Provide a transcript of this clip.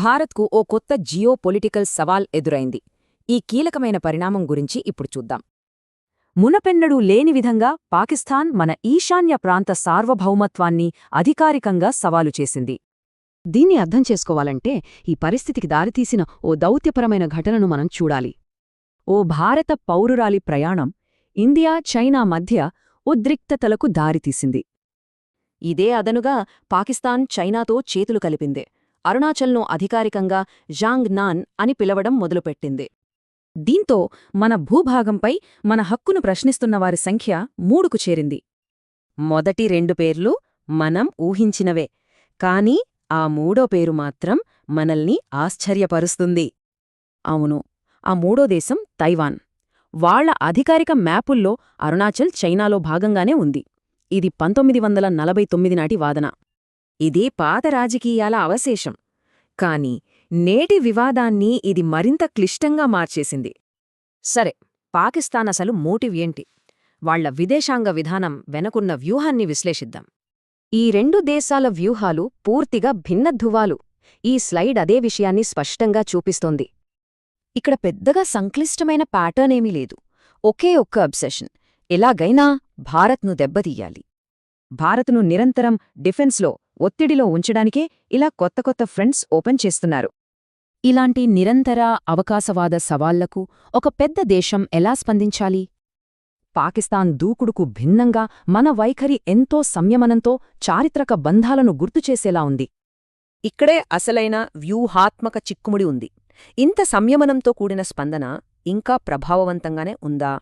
భారత్కు ఓ కొత్త geo political సవాల్ ఎదురైంది. ఈ కీలకమైన పరిణామం గురించి ఇప్పుడు చూద్దాం. మునపెన్నడూ లేని విధంగా పాకిస్తాన్ మన ఈశాన్య ప్రాంత సార్వభౌమత్వాన్ని అధికారికంగా సవాలు చేసింది. దీన్ని అర్థం చేసుకోవాలంటే ఈ పరిస్థితికి దారితీసిన ఓ దౌత్యపరమైన ఘటనను మనం చూడాలి. ఓ భారత పౌరురాలి ప్రయాణం ఇండియా చైనా మధ్య ఉద్రిక్తతలకు దారితీసింది. ఇదే అదనుగా పాకిస్తాన్ చైనాతో చేతులు కలిపిందే. అరుణాచల్ను అధికారికంగా జాంగ్ నాన్ అని పిలవడం మొదలుపెట్టింది. దీంతో మన భూభాగంపై మన హక్కును ప్రశ్నిస్తున్నవారి సంఖ్య మూడుకు చేరింది. మొదటి రెండు పేర్లు మనం ఊహించినవే కాని ఆ మూడో పేరు మాత్రం మనల్ని ఆశ్చర్యపరుస్తుంది. అవును ఆ మూడో దేశం తైవాన్. వాళ్ళ అధికారిక మ్యాపుల్లో అరుణాచల్ చైనాలో భాగంగానే ఉంది. ఇది పంతొమ్మిది వందల నలభై తొమ్మిది నాటి వాదన. ఇదే పాత రాజకీయాల అవశేషం. కాని నేటి వివాదాన్ని ఇది మరింత క్లిష్టంగా మార్చేసింది. సరే పాకిస్తాన్ అసలు మోటివ్ ఏంటి? వాళ్ళ విదేశాంగ విధానం వెనకున్న వ్యూహాన్ని విశ్లేషిద్దాం. ఈ రెండు దేశాల వ్యూహాలు పూర్తిగా భిన్నధువాలు ఈ స్లైడ్ అదే విషయాన్ని స్పష్టంగా చూపిస్తోంది. ఇక్కడ పెద్దగా సంక్లిష్టమైన ప్యాటర్న్ ఏమీ లేదు. ఒకే ఒక్క అబ్సెషన్. ఎలాగైనా భారత్ను దెబ్బతీయాలి. భారత్ను నిరంతరం డిఫెన్స్లో ఒత్తిడిలో ఉంచడానికే ఇలా కొత్త కొత్త ఫ్రెండ్స్ ఓపెన్ చేస్తున్నారు. ఇలాంటి నిరంతర అవకాశవాద సవాళ్ళకు ఒక పెద్ద దేశం ఎలా స్పందించాలి? పాకిస్తాన్ దూకుడుకు భిన్నంగా మన వైఖరి ఎంతో సంయమనంతో చారిత్రక బంధాలను గుర్తుచేసేలా ఉంది. ఇక్కడే అసలైన వ్యూహాత్మక చిక్కుముడి ఉంది. ఇంత సంయమనంతో కూడిన స్పందన ఇంకా ప్రభావవంతంగానే ఉందా?